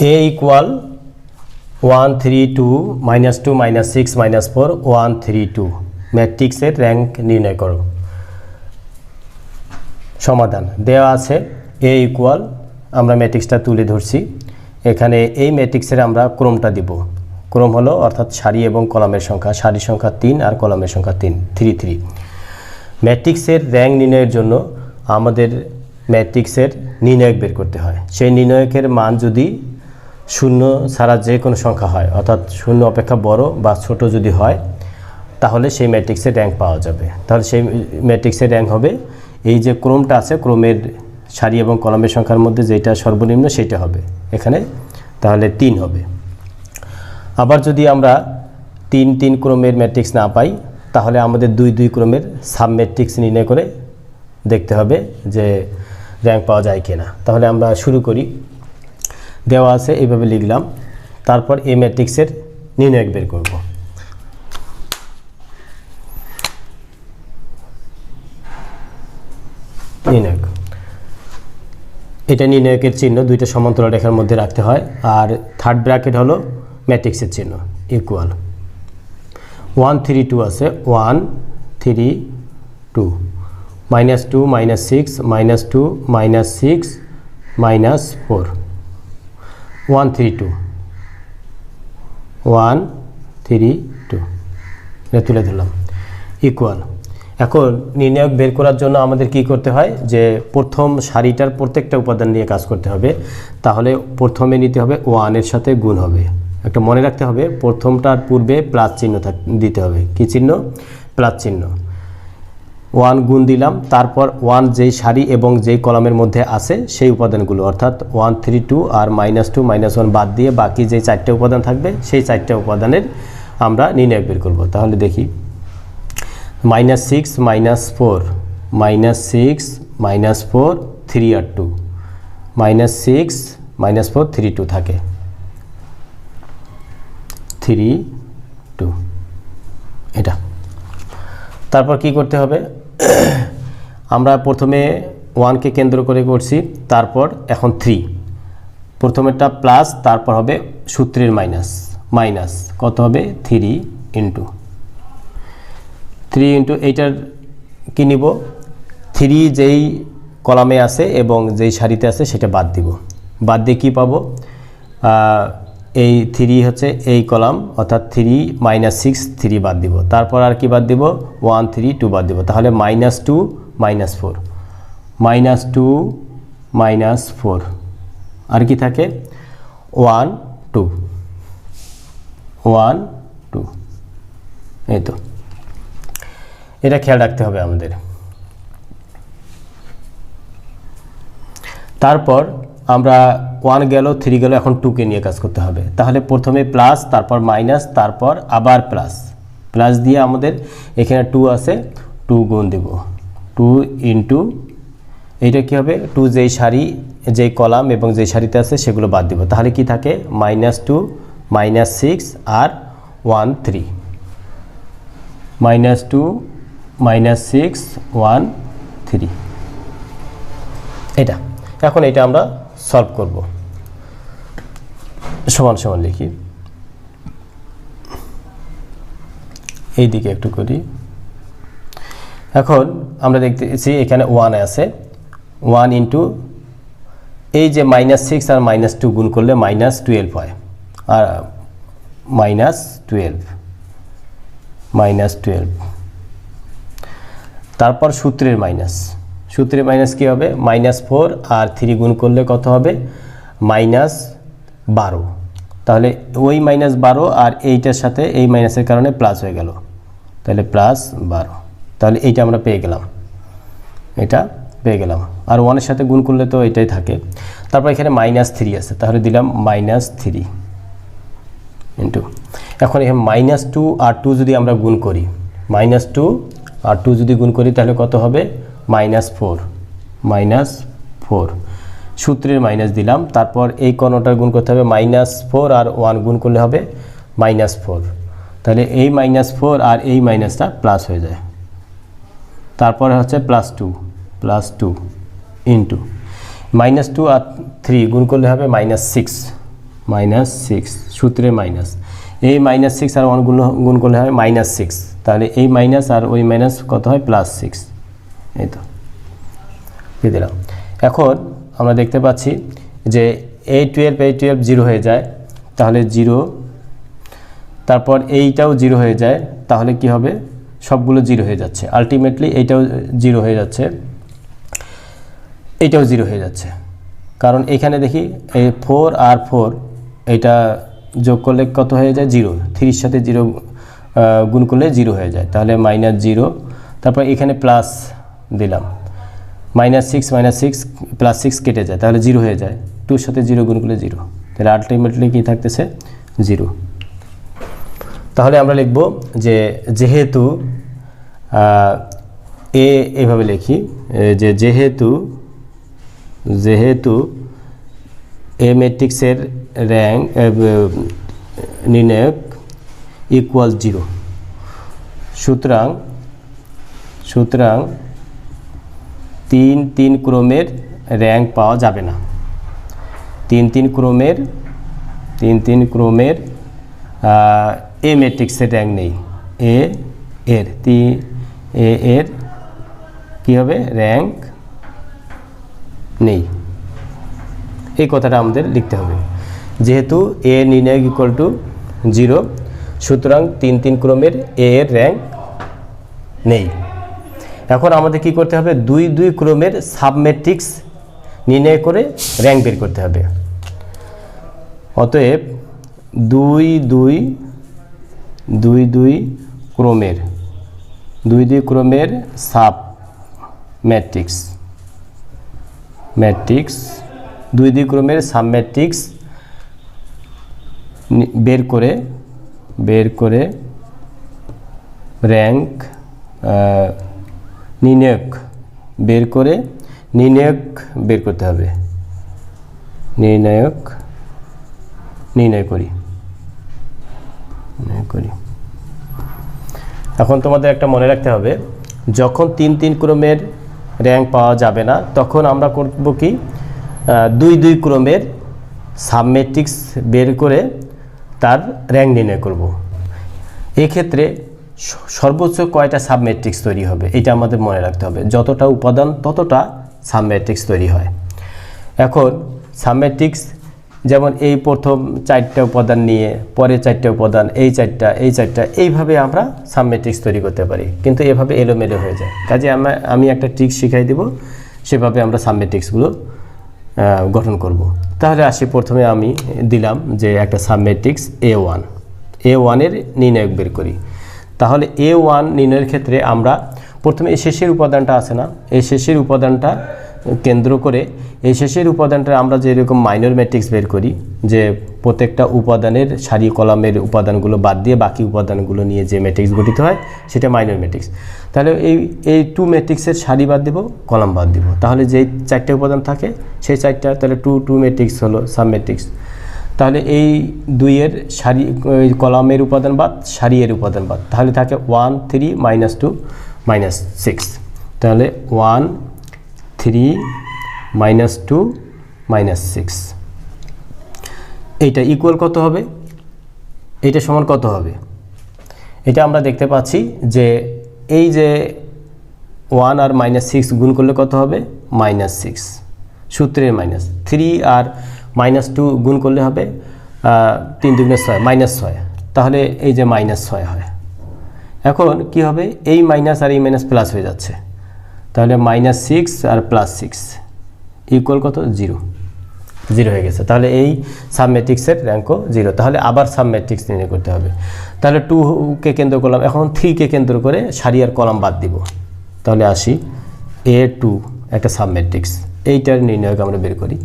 A equal one three two minus two minus six minus four one three two ম্যাট্রিক্সের rank নির্ণয় করো। সমাধান। দেওয়া আছে এ ইকুয়াল আমরা ম্যাট্রিক্সটা তুলে ধরছি। এখানে এই ম্যাট্রিক্সের আমরা ক্রমটা দিব। ক্রম হলো অর্থাৎ সারি এবং কলামের সংখ্যা। সারি সংখ্যা তিন আর কলামের সংখ্যা তিন। Three three. ম্যাট্রিক্সের র্যাঙ্ক নির্ণয়ের জন্য আমাদের ম্যাট্রিক্সের নির্ণায়ক বের করতে হয়। সেই নির্ণায়কের মান যদি শূন্য ছাড়া যে কোনো সংখ্যা হয়, অর্থাৎ শূন্য অপেক্ষা বড় বা ছোট যদি হয়, তাহলে সেই ম্যাট্রিক্সের র্যাঙ্ক পাওয়া যাবে। তাহলে সেই ম্যাট্রিক্সের র্যাঙ্ক হবে, এই যে ক্রমটা আছে, ক্রমের সারি এবং কলমের সংখ্যার মধ্যে যেটা সর্বনিম্ন সেটা হবে। এখানে তাহলে তিন হবে। আবার যদি আমরা তিন তিন ক্রমের ম্যাট্রিক্স না পাই, তাহলে আমাদের দুই দুই ক্রমের সাব ম্যাট্রিক্স নির্ণয় করে দেখতে হবে যে র্যাঙ্ক পাওয়া যায় কিনা। তাহলে আমরা শুরু করি। দেওয়া আছে, এইভাবে লিখলাম। তারপর এই ম্যাট্রিক্সের নির্ণয়ক বের করব। নির্ণয়ক এটা নির্ণয়কের চিহ্ন, দুইটা সমান্তরাল রেখার মধ্যে রাখতে হয়। আর থার্ড ব্র্যাকেট হলো ম্যাট্রিক্সের চিহ্ন ইকুয়াল ওয়ান থ্রি টু আছে one three two minus two minus six minus two minus six minus four one three two one three two তুলে ধরলাম। ইকুয়াল এখন নির্ণায়ক বের করার জন্য আমাদের কি করতে হয়? যে প্রথম সারিটার প্রত্যেকটা উপাদান নিয়ে কাজ করতে হবে। তাহলে প্রথমে নিতে হবে ওয়ানের সাথে গুণ হবে। একটা মনে রাখতে হবে, প্রথমটার পূর্বে প্লাস চিহ্ন দিতে হবে। কি চিহ্ন? প্লাস চিহ্ন। ওয়ান গুণ দিলাম, তারপর ওয়ান যেই সারি এবং যেই কলামের মধ্যে আছে সেই উপাদানগুলো, অর্থাৎ ওয়ান, থ্রি, টু আর মাইনাস টু, মাইনাস ওয়ান বাদ দিয়ে বাকি যে চারটে উপাদান থাকবে সেই চারটে উপাদানের আমরা নির্ণয় বের করব। তাহলে দেখি, minus six, minus four, minus six, minus four, three আর two, minus six, minus four, three, two থাকে। থ্রি, টু, এটা। তারপর কি করতে হবে? আমরা প্রথমে ওয়ানকে কেন্দ্র করে করছি, তারপর এখন থ্রি প্রথমেরটা প্লাস তারপর হবে সূত্রের মাইনাস মাইনাস কত হবে? থ্রি ইন্টু থ্রি ইন্টু এইটার কী নিব? থ্রি যেই কলামে আছে এবং যেই সারিতে আছে, সেটা বাদ দিব। বাদ দিয়ে কী পাবো? এই থ্রি হচ্ছে এই কলাম অর্থাৎ থ্রি মাইনাস সিক্স থ্রি বাদ দিব। তারপর আর কি বাদ দিব? ওয়ান থ্রি টু বাদ দিব। তাহলে minus two minus four minus two minus four আর কি থাকে? ওয়ান টু ওয়ান টু এই তো। এটা খেয়াল রাখতে হবে আমাদের। তারপর আমরা ওয়ান গেল থ্রি গেল, এখন টুকে নিয়ে কাজ করতে হবে। তাহলে প্রথমে প্লাস তারপর মাইনাস তারপর আবার প্লাস প্লাস দিয়ে আমাদের এখানে টু আছে টু গুণ দেব। টু ইন্টু এইটা কী হবে? টু যেই সারি, যেই কলাম এবং যেই সারিতে আছে, সেগুলো বাদ দিব। তাহলে কি থাকে? মাইনাস টু মাইনাস সিক্স আর one three minus two minus six one three এটা। এখন এটা আমরা সলভ করব। সমান সমান লিখি। এই দিকে একটু করি। এখন আমরা দেখতেছি এখানে ওয়ান আছে। ওয়ান ইন্টু এই যে মাইনাস সিক্স আর মাইনাস টু গুণ করলে মাইনাস টুয়েলভ হয়। আর মাইনাস টুয়েলভ মাইনাস টুয়েলভ তারপর সূত্রের মাইনাস সূত্রের মাইনাস কী হবে? মাইনাস ফোর আর থ্রি গুণ করলে কত হবে? মাইনাস বারো। তাহলে ওই মাইনাস বারো আর এইটার সাথে এই মাইনাসের কারণে প্লাস হয়ে গেল। তাহলে প্লাস বারো। তাহলে এইটা আমরা পেয়ে গেলাম। এটা পেয়ে গেলাম। আর ওয়ানের সাথে গুণ করলে তো এটাই থাকে। তারপর এখানে মাইনাস থ্রি আছে। তাহলে দিলাম মাইনাস থ্রি ইন্টু এখন এখানে মাইনাস টু আর টু যদি আমরা গুণ করি মাইনাস টু আর টু যদি গুণ করি, তাহলে কত হবে? Minus four minus four. সূত্রের মাইনাস দিলাম, তারপর এই কর্ণটার গুণ করতে হবে মাইনাস ফোর আর ওয়ান গুণ করলে হবে মাইনাস ফোর। তাহলে এই মাইনাস ফোর আর এই মাইনাসটা প্লাস হয়ে যায়। তারপরে হচ্ছে plus two plus two into. Minus two আর থ্রি গুণ করলে হবে মাইনাস সিক্স মাইনাস সিক্স সূত্রে মাইনাস। এই মাইনাস সিক্স আর ওয়ান গুণ গুণ করলে হয় মাইনাস সিক্স। তাহলে এই মাইনাস আর ওই মাইনাস কত হয়? Plus six. এই তো দিয়ে দিলাম। এখন আমরা দেখতে পাচ্ছি যে এই টুয়েলভ এই টুয়েলভ জিরো হয়ে যায়, তাহলে জিরো তারপর এইটাও জিরো হয়ে যায়, তাহলে কি হবে? সবগুলো জিরো হয়ে যাচ্ছে। আলটিমেটলি এইটাও জিরো হয়ে যাচ্ছে এইটাও জিরো হয়ে যাচ্ছে। কারণ এখানে দেখি এই ফোর আর ফোর এটা যোগ করলে কত হয়ে যায়? জিরো থ্রির সাথে জিরো গুণ করলে জিরো হয়ে যায়। তাহলে মাইনাস জিরো তারপর এখানে প্লাস দিলাম। Minus six minus six plus six কেটে যায়, তাহলে জিরো হয়ে যায়। টুর সাথে জিরো গুণ করলে জিরো তাহলে আলটিমেটলি কী থাকতেছে? জিরো তাহলে আমরা লিখব যে, যেহেতু এ এভাবে লিখি যে যেহেতু যেহেতু এ ম্যাট্রিক্সের র্যাঙ্ক নির্ণায়ক ইকুয়াল জিরো সুতরাং সুতরাং তিন তিন ক্রমের র্যাঙ্ক পাওয়া যাবে না। তিন তিন ক্রমের, তিন তিন ক্রমের এ ম্যাট্রিক্সের র্যাঙ্ক নেই। এ এর, তি এ এর কী হবে? র্যাঙ্ক নেই। এই কথাটা আমাদের লিখতে হবে। যেহেতু এ নির্ণয় ইকুয়াল টু জিরো সুতরাং তিন তিন ক্রমের এ এর র্যাঙ্ক নেই। এখন আমাদের কি করতে হবে? দুই দুই ক্রমের সাবমেট্রিক্স নির্ণয় করে র্যাঙ্ক বের করতে হবে। অতএব দুই দুই দুই দুই ক্রমের, দুই দুই ক্রমের সাব ম্যাট্রিক্স ম্যাট্রিক্স দুই দুই ক্রমের সাব ম্যাট্রিক্স বের করে বের করে র্যাঙ্ক নির্ণায়ক বের করে নির্ণায়ক বের করতে হবে। নির্ণায়ক নির্ণয় করি। নির্ণয় করি। এখন তোমাদের একটা মনে রাখতে হবে, যখন তিন তিন ক্রমের র্যাঙ্ক পাওয়া যাবে না, তখন আমরা করব কি? দুই দুই ক্রমের সাবমেট্রিক্স বের করে তার র্যাঙ্ক নির্ণয় করব। এক্ষেত্রে সর্বোচ্চ কয়টা সাবমেট্রিক্স তৈরি হবে, এটা আমাদের মনে রাখতে হবে। যতটা উপাদান, ততটা সাবমেট্রিক্স তৈরি হয়। এখন সাবমেট্রিক্স যেমন এই প্রথম চারটা উপাদান নিয়ে পরে চারটা উপাদান, এই চারটা এই চারটা, এইভাবে আমরা সাবমেট্রিক্স তৈরি করতে পারি। কিন্তু এভাবে এলোমেলো হয়ে যায়। কাজে আমরা, আমি একটা ট্রিক শিখাই দেব, সেভাবে আমরা সাবমেট্রিক্সগুলো গঠন করব। তাহলে আসি, প্রথমে আমি দিলাম যে একটা সাবমেট্রিক্স এ ওয়ান এ ওয়ানের নির্ণায়ক বের করি। তাহলে এ ওয়ান নির্ণয়ের ক্ষেত্রে আমরা প্রথমে এই শেষের উপাদানটা আছে না? এই শেষের উপাদানটা কেন্দ্র করে এই শেষের উপাদানটা আমরা যেরকম মাইনর ম্যাট্রিক্স বের করি, যে প্রত্যেকটা উপাদানের সারি কলামের উপাদানগুলো বাদ দিয়ে বাকি উপাদানগুলো নিয়ে যে ম্যাট্রিক্স গঠিত হয়, সেটা মাইনর ম্যাট্রিক্স তাহলে এই এই টু ম্যাট্রিক্সের সারি বাদ দিব, কলাম বাদ দিব। তাহলে যেই চারটে উপাদান থাকে, সেই চারটা, তাহলে টু টু ম্যাট্রিক্স হলো সাব ম্যাট্রিক্স তাহলে এই দুইয়ের সারি কলামের উপাদান বাদ, সারিয়ের উপাদান বাদ। তাহলে থাকে one three minus two minus six তাহলে one three minus two minus six এইটা ইকুয়াল কত হবে? এইটা সমান কত হবে? এটা আমরা দেখতে পাচ্ছি যে এই যে ওয়ান আর মাইনাস সিক্স গুণ করলে কত হবে? মাইনাস সিক্স সূত্রের মাইনাস থ্রি আর মাইনাস টু গুণ করলে হবে তিন দুগুণে ছয়, মাইনাস ছয়। তাহলে এই যে মাইনাস ছয় হয়। এখন কি হবে? এই মাইনাস আর এই মাইনাস প্লাস হয়ে যাচ্ছে। তাহলে মাইনাস সিক্স আর প্লাস সিক্স ইকুয়াল কত? জিরো জিরো হয়ে গেছে। তাহলে এই সাবমেট্রিক্সের র্যাঙ্কও জিরো তাহলে আবার সাবমেট্রিক্স নির্ণয় করতে হবে। তাহলে টুকে কেন্দ্র করলাম। এখন থ্রিকে কেন্দ্র করে সারি আর কলাম বাদ দিব। তাহলে আসি। এ টু একটা সাবমেট্রিক্স এইটার নির্ণয়ক আমরা বের করি।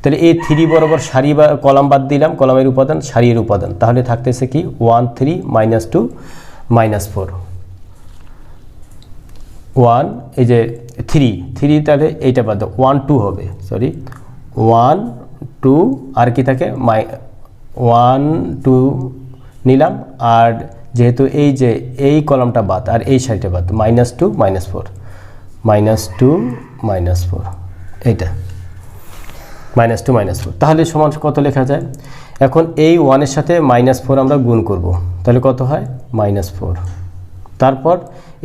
তাহলে এই থ্রি বরাবর সারি বা কলাম বাদ দিলাম, কলামের উপাদান, সারির উপাদান। তাহলে থাকতেছে কি? One three minus two minus four one এই যে থ্রি থ্রি তাহলে এইটা বাদ ওয়ান টু হবে সরি ওয়ান টু আর কি থাকে? মাই ওয়ান টু নিলাম, আর যেহেতু এই যে এই কলামটা বাদ, আর এই সাইডটা বাদ minus two minus four minus two minus four এইটা। Minus two, minus four. তাহলে সমান কত লেখা যায়? এখন এই ওয়ানের সাথে মাইনাস ফোর আমরা গুণ করব। তাহলে কত হয়? Minus four. তারপর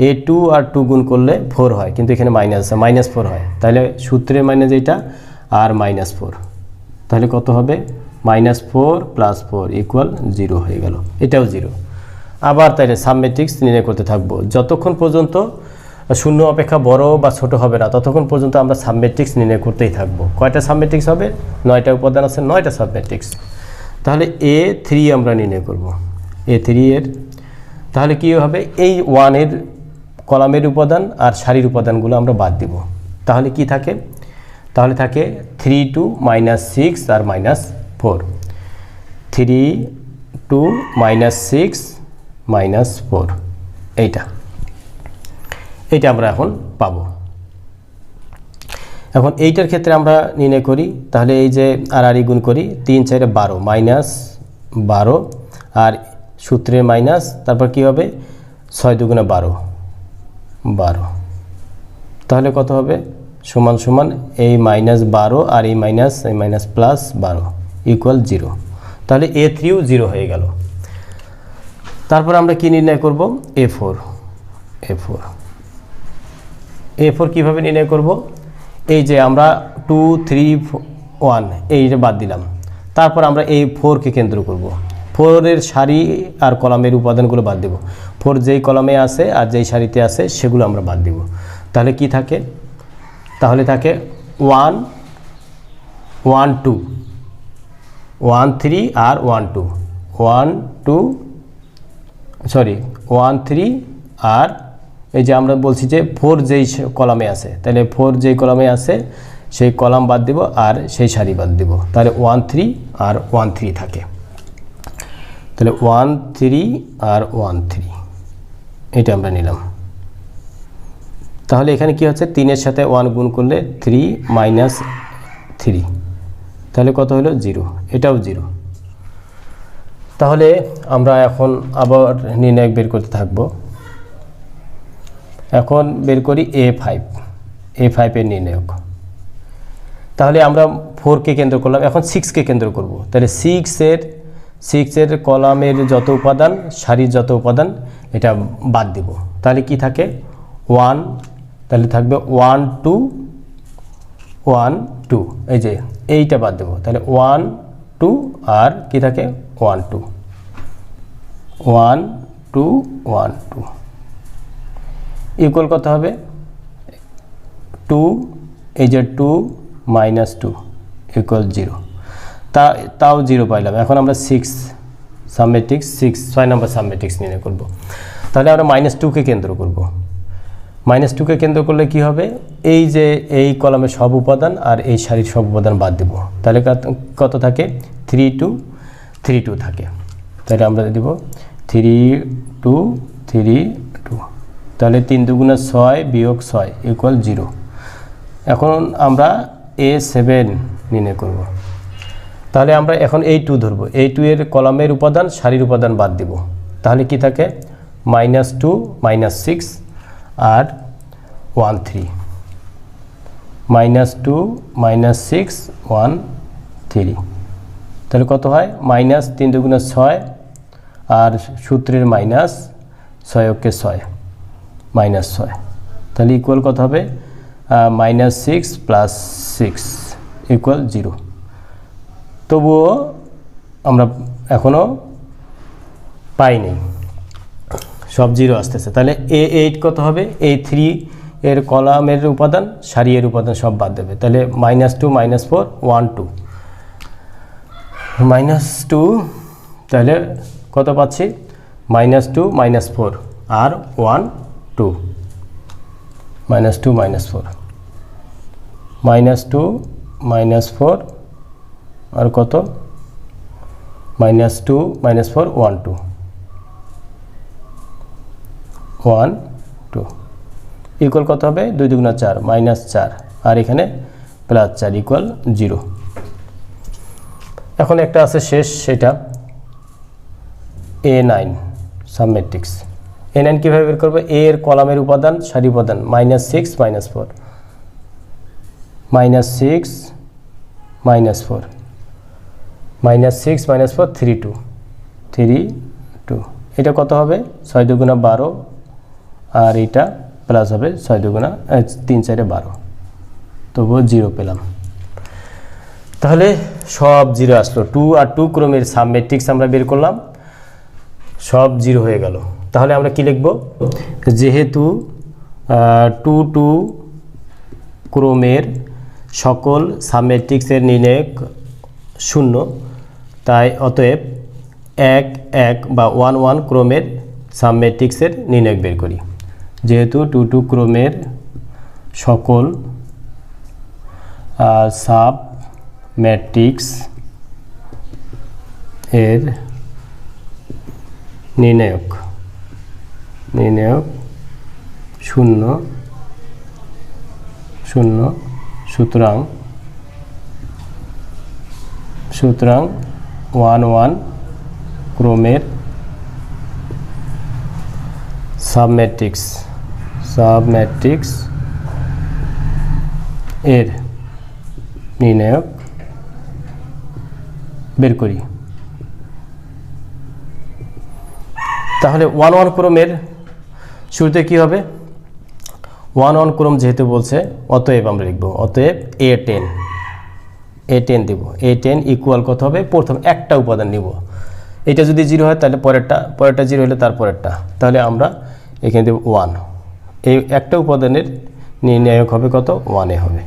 এ টু আর টু গুণ করলে ফোর হয়, কিন্তু এখানে মাইনাস মাইনাস ফোর হয়। তাহলে সূত্রের মাইনাস এইটা আর মাইনাস ফোর। তাহলে কত হবে? Minus four plus four equal zero হয়ে গেল। এটাও জিরো। আবার তাইলে সাবমেট্রিক্স নির্ণয় করতে থাকব। যতক্ষণ পর্যন্ত শূন্য অপেক্ষা বড় বা ছোট হবে না। ততক্ষণ পর্যন্ত আমরা সাবমেট্রিক্স নির্ণয় করতেই থাকব। কয়টা সাবমেট্রিক্স হবে? নয়টা উপাদান আছে, নয়টা সাবমেট্রিক্স তাহলে এ থ্রি আমরা নির্ণয় করব। এ থ্রি এর, তাহলে কী হবে? এই ওয়ানের কলামের উপাদান আর সারির উপাদানগুলো আমরা বাদ দিব। তাহলে কি থাকে? তাহলে থাকে থ্রি টু মাইনাস সিক্স আর minus four three two minus six minus four এইটা। এইটা আমরা এখন পাবো। এখন এইটার ক্ষেত্রে আমরা নির্ণয় করি, তাহলে এই যে আর আর গুণ করি, তিন চারে বারো, মাইনাস বারো, আর সূত্রের মাইনাস, তারপর কি হবে? ছয় দুগুণে বারো বারো। তাহলে কত হবে? সমান সমান এই মাইনাস বারো আর এই মাইনাস এই মাইনাস প্লাস বারো ইকুয়াল জিরো তাহলে এ থ্রিও জিরো হয়ে গেল। তারপর আমরা কি নির্ণয় করব? A four A four. A four কীভাবে নির্ণয় করব? এই যে আমরা টু থ্রি ওয়ান এইটা বাদ দিলাম। তারপর আমরা এই ফোরকে কেন্দ্র করব। ফোরের সারি আর কলামের উপাদানগুলো বাদ দেব। ফোর যেই কলামে আছে আর যেই সারিতে আছে সেগুলো আমরা বাদ দেব। তাহলে কি থাকে? তাহলে থাকে one one two one three আর one two one two sorry one three আর এই যে আমরা বলছি যে ফোর যেই কলামে আছে, তাহলে ফোর যেই কলামে আছে, সেই কলাম বাদ দিব আর সেই সারি বাদ দিব। তাহলে ওয়ান থ্রি আর ওয়ান থ্রি থাকে। তাহলে ওয়ান থ্রি আর ওয়ান থ্রি এটা আমরা নিলাম। তাহলে এখানে কি হচ্ছে? তিনের সাথে ওয়ান গুণ করলে থ্রি মাইনাস থ্রি তাহলে কত হলো? জিরো এটাও জিরো তাহলে আমরা এখন আবার নির্ণায়ক বের করতে থাকব। এখন বের করি এ ফাইভ এ ফাইভের নির্ণায়ক। তাহলে আমরা ফোরকে কেন্দ্র করলাম, এখন সিক্সকে কেন্দ্র করব। তাহলে সিক্সের সিক্সের কলামের যত উপাদান, সারির যত উপাদান, এটা বাদ দিব। তাহলে কি থাকে? ওয়ান তাহলে থাকবে ওয়ান টু ওয়ান টু এই যে, এইটা বাদ দেবো। তাহলে ওয়ান টু আর কি থাকে? One two one two one two equal কত হবে? টু এই যে two minus two equal zero তা, তাও জিরো পাইলাম। এখন আমরা সিক্স সাবমেট্রিক্স সিক্স ছয় নম্বর সাবমেট্রিক্স নিয়ে করব। তাহলে আমরা মাইনাস টুকে কেন্দ্র করব। মাইনাস টুকে কেন্দ্র করলে কি হবে? এই যে এই কলামের সব উপাদান আর এই সারির সব উপাদান বাদ দেব। তাহলে কত থাকে? থ্রি টু থ্রি টু থাকে। তাহলে আমরা দিব থ্রি টু থ্রি টু তাহলে তিন দুগুণে ছয় বিয়োগ ছয় ইকুয়াল জিরো এখন আমরা এ সেভেন নির্ণয় করব। তাহলে আমরা এখন এই টু ধরবো। এই টু এর কলামের উপাদান, সারির উপাদান বাদ দিব। তাহলে কি থাকে? মাইনাস টু মাইনাস সিক্স আর one three minus two minus six one three তাহলে কত হয়? মাইনাস তিন দুগুণে ছয় আর সূত্রের মাইনাস ছয় ওকে ছয়। মাইনাস ছয়। তাহলে ইকুয়াল কত হবে? Minus six plus six equal zero তবুও আমরা এখনও পাইনি। সব জিরো আসতেছে। তাহলে এ এইট কত হবে? এ থ্রি এর কলামের উপাদান সারি এর উপাদান সব বাদ দেবে। তাহলে minus two minus four one two minus two তাহলে কত পাচ্ছি? মাইনাস টু মাইনাস ফোর আর one two minus two minus four minus two minus four আর কত? Minus two minus four one two one two equal কত হবে? দুই দুগুণা চার minus চার। আর এখানে প্লাস চার ইকুয়াল জিরো এখন একটা আছে শেষ, সেটা A nine submatrix A nine কীভাবে বের করব এ এর কলামের উপাদান, সারি উপাদান minus six minus four minus six minus four minus six minus four three two three two এটা কত হবে? ছয় দুগুণা বারো। আর এটা প্লাস হবে ছয় দুগুণা তিন চারে বারো। তবুও জিরো পেলাম। তাহলে সব জিরো আসলো। টু আর টু ক্রমের সাব ম্যাট্রিক্স আমরা বের করলাম। সব জিরো হয়ে গেল। তাহলে আমরা কি লিখব? যেহেতু টু টু ক্রমের সকল সাবমেট্রিক্সের নির্ণায়ক শূন্য, তাই অতএব এক এক বা ওয়ান ওয়ান ক্রমের সাবমেট্রিক্সের নির্ণায়ক বের করি। যেহেতু টু টু ক্রমের সকল সাব ম্যাট্রিক্স এর নির্ণায়ক নির্ণায়ক শূন্য। শূন্য। সুতরাং সুতরাং ওয়ান ওয়ান ক্রমের সাবম্যাট্রিক্স সাবম্যাট্রিক্স এর নির্ণায়ক বের করি। তাহলে ওয়ান ওয়ান ক্রমের শুরুতে কি হবে? ওয়ান ওয়ান ক্রম যেহেতু বলছে, অতএব আমরা লিখব, অতএব এ টেন এ টেন দেব। এ টেন ইকুয়াল কত হবে? প্রথম একটা উপাদান নিব। এটা যদি জিরো হয়, তাহলে পরেরটা পরেরটা জিরো হলে তার পরেরটা। তাহলে আমরা এখানে দেব ওয়ান এই একটা উপাদানের নির্ণায়ক হবে কত? ওয়ানে হবে।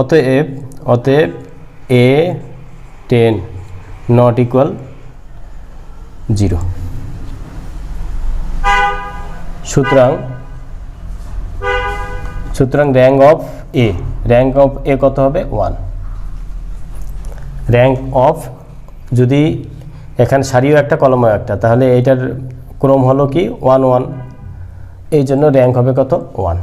অতএব অতএব A ten not equal zero সুতরাং সুতরাং rank of A rank of A কত হবে? ওয়ান র্যাঙ্ক অফ যদি এখানে সারিও একটা, কলমও একটা, তাহলে এটার ক্রম হলো কি? ওয়ান ওয়ান এই জন্য র্যাঙ্ক হবে কত? ওয়ান